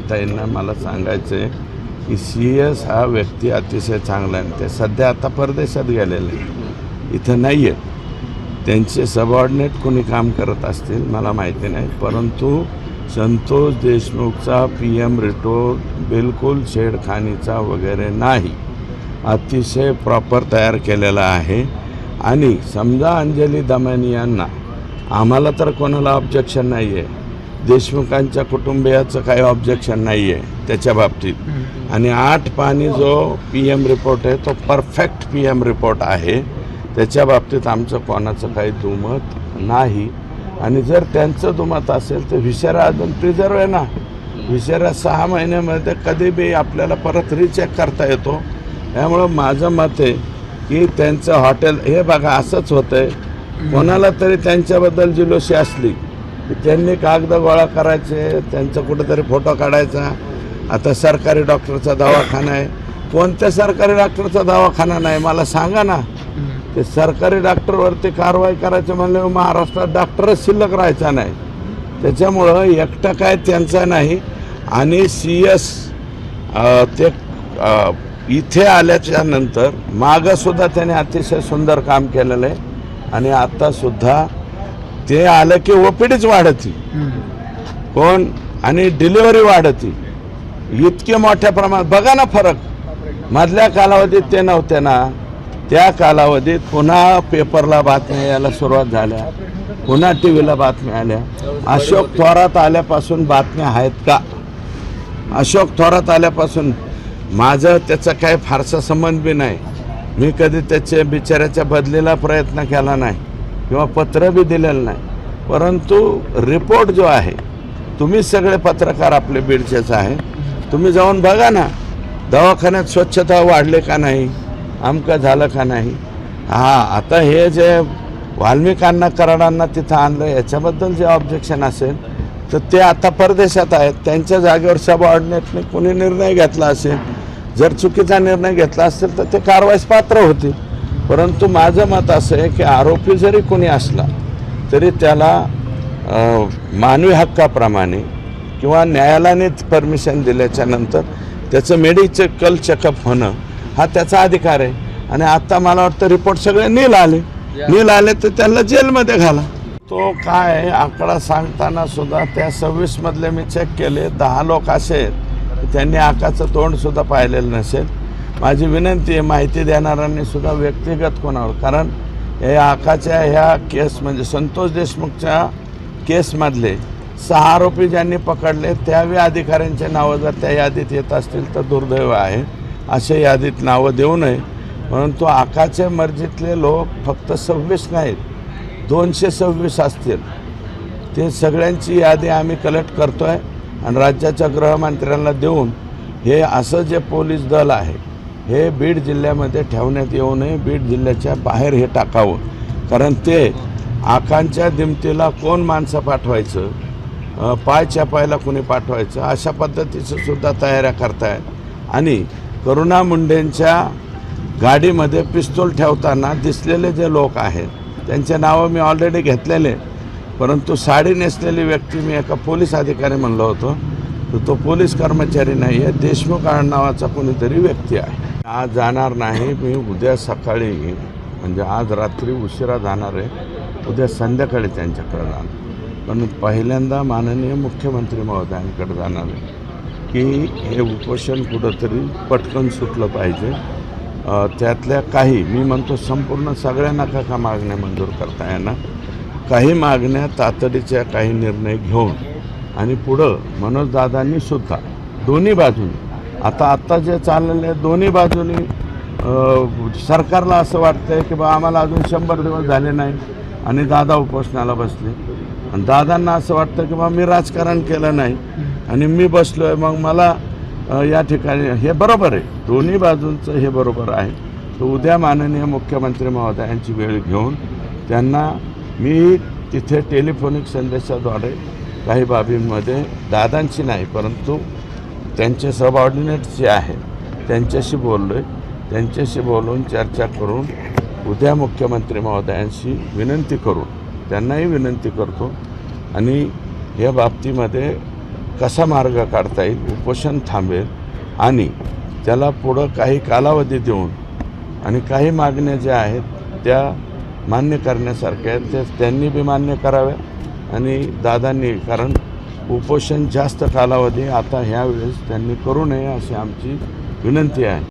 ताईंना मला सांगायचं आहे की सी एस हा व्यक्ती अतिशय चांगला आहे. ते सध्या आता परदेशात गेलेले आहेत. इथं नाही आहेत त्यांचे सबऑर्डिनेट कोणी काम करत असतील मला माहिती नाही. परंतु संतोष देशमुखचा पी एम रिटोर बिलकुल छेडखानीचा वगैरे नाही. अतिशय प्रॉपर तयार केलेला आहे. आणि समजा अंजली दमानी यांना आम्हाला तर कोणाला ऑब्जेक्शन नाही आहे देशमुखांच्या कुटुंबियाचं काही ऑब्जेक्शन नाही आहे त्याच्या बाबतीत. आणि आठ पाणी जो पी एम रिपोर्ट आहे तो परफेक्ट पी एम रिपोर्ट आहे. त्याच्या बाबतीत आमचं कोणाचं काही दुमत नाही. आणि जर त्यांचं दुमत असेल तर विषारा अजून प्रिझर्व आहे ना. विषारा सहा महिन्यामध्ये कधी बी आपल्याला परत रिचेक करता येतो. त्यामुळं माझं मत आहे की त्यांचं हॉटेल हे बघा असंच होतं आहे कोणाला तरी त्यांच्याबद्दल जिलोशी असली ज्यांनी त्यांनी कागद गोळा करायचे त्यांचा कुठेतरी फोटो काढायचा. आता सरकारी डॉक्टरचा दवाखाना आहे. कोणत्या सरकारी डॉक्टरचा दवाखाना नाही? मला सांगा ना. ते सरकारी डॉक्टरवरती कारवाई करायचं म्हणले महाराष्ट्रात डॉक्टरच शिल्लक राहायचा नाही. त्याच्यामुळं एकटा काय त्यांचा नाही. आणि सी एस ते इथे आल्याच्यानंतर मागंसुद्धा त्याने अतिशय सुंदर काम केलेलं आहे. आणि आत्तासुद्धा ते आलं की ओपीडीच वाढती. कोण? आणि डिलिव्हरी वाढती. इतके मोठ्या प्रमाणात बघा ना फरक. मधल्या कालावधीत ते नव्हते ना. त्या कालावधीत पुन्हा पेपरला बातम्या यायला सुरुवात झाल्या. पुन्हा टी व्हीला बातम्या आल्या. अशोक थोरात आल्यापासून बातम्या आहेत का? अशोक थोरात आल्यापासून माझं त्याचा काही फारसा संबंध बी नाही. मी कधी त्याच्या बिचाऱ्याच्या बदलीला प्रयत्न केला नाही. किंवा पत्र बी दिलेलं नाही. परंतु रिपोर्ट जो आहे तुम्ही सगळे पत्रकार आपले बीडचेच आहे. तुम्ही जाऊन बघा ना दवाखान्यात स्वच्छता वाढले का नाही आमकं झालं का नाही. हां आता हे जे वाल्मिकांना कराडांना तिथं आणलं याच्याबद्दल जे ऑब्जेक्शन असेल तर ते आता परदेशात आहेत. त्यांच्या जागेवर सबऑर्डिनेटने कोणी निर्णय घेतला असेल जर चुकीचा निर्णय घेतला असेल तर ते कारवाईस पात्र होतील. परंतु माझं मत असं आहे की आरोपी जरी कोणी असला तरी त्याला मानवी हक्काप्रमाणे किंवा न्यायालयाने परमिशन दिल्याच्या नंतर त्याचं मेडिकल चेकअप होणं हा त्याचा अधिकार आहे. आणि आता मला वाटतं रिपोर्ट सगळे नील आले. नील आले तर त्याला जेलमध्ये घाला. तो काय आकडा सांगताना सुद्धा त्या सव्वीस मधले मी चेक केले. दहा लोक असे आहेत त्यांनी आकाचं तोंड सुद्धा पाहिलेलं नसेल. माझी विनंती आहे माहिती देणाऱ्यांनी सुद्धा व्यक्तिगत कोणावर. कारण हे आकाच्या ह्या केस म्हणजे संतोष देशमुखच्या केसमधले सहा आरोपी ज्यांनी पकडले त्यावे अधिकाऱ्यांचे नावं जर त्या यादीत येत असतील तर दुर्दैव आहे. असे यादीत नावं देऊ नये. परंतु आकाच्या मर्जीतले लोक फक्त सव्वीस नाहीत दोनशे सव्वीस असतील. ते सगळ्यांची यादी आम्ही कलेक्ट करतो आहे आणि राज्याच्या गृहमंत्र्यांना देऊन हे असं जे पोलीस दल आहे हे बीड जिल्ह्यामध्ये ठेवण्यात येऊ नये बीड जिल्ह्याच्या बाहेर हे टाकावं. कारण ते आकांच्या दिमतीला कोण माणसं पाठवायचं? पाय छापायला कोणी पाठवायचं? अशा पद्धतीचं सुद्धा तयाऱ्या करतायत. आणि करुणा मुंडेंच्या गाडीमध्ये पिस्तूल ठेवताना दिसलेले जे लोक आहेत त्यांचे नावं मी ऑलरेडी घेतलेले परंतु साडी नेसलेली व्यक्ती मी एका पोलीस अधिकारी म्हणलो होतो. तर तो पोलीस कर्मचारी नाही आहे देशमुख नावाचा कोणीतरी व्यक्ती आहे. आज जाणार नाही मी उद्या सकाळी म्हणजे आज रात्री उशिरा जाणार आहे उद्या संध्याकाळी त्यांच्याकडे जाणार. पण पहिल्यांदा माननीय मुख्यमंत्री महोदयांकडे जाणार आहे की हे उपोषण कुठंतरी पटकन सुटलं पाहिजे. त्यातल्या काही मी म्हणतो संपूर्ण सगळ्यांना का का मागण्या मंजूर करता येणार काही मागण्या तातडीच्या काही निर्णय घेऊन आणि पुढं मनोजदादांनी सुद्धा दोन्ही बाजूनी आता आत्ता जे चाललेले आहे, दोन्ही बाजूनी सरकारला असं वाटतं आहे की बा आम्हाला अजून शंभर दिवस झाले नाही आणि दादा उपोषणाला बसले. आणि दादांना असं वाटतं की बा मी राजकारण केलं नाही आणि मी बसलो आहे मग मला या ठिकाणी हे बरोबर आहे. दोन्ही बाजूंचं हे बरोबर आहे. तर उद्या माननीय मुख्यमंत्री महोदयांची वेळ घेऊन त्यांना मी तिथे टेलिफोनिक संदेशाद्वारे काही बाबींमध्ये दादांची नाही परंतु त्यांचे सबऑर्डिनेट जे आहेत त्यांच्याशी बोललो आहे त्यांच्याशी बोलून चर्चा करून उद्या मुख्यमंत्री महोदयांशी विनंती करून त्यांनाही विनंती करतो. आणि या बाबतीमध्ये कसा मार्ग काढता येईल उपोषण थांबेल आणि त्याला पुढं काही कालावधी देऊन आणि काही मागण्या ज्या आहेत त्या मान्य करण्यासारख्या आहेत त्या त्यांनी बी मान्य कराव्या. आणि दादांनी कारण उपोषण जास्त कालावधी आता ह्यावेळेस त्यांनी करू नये अशी आमची विनंती आहे.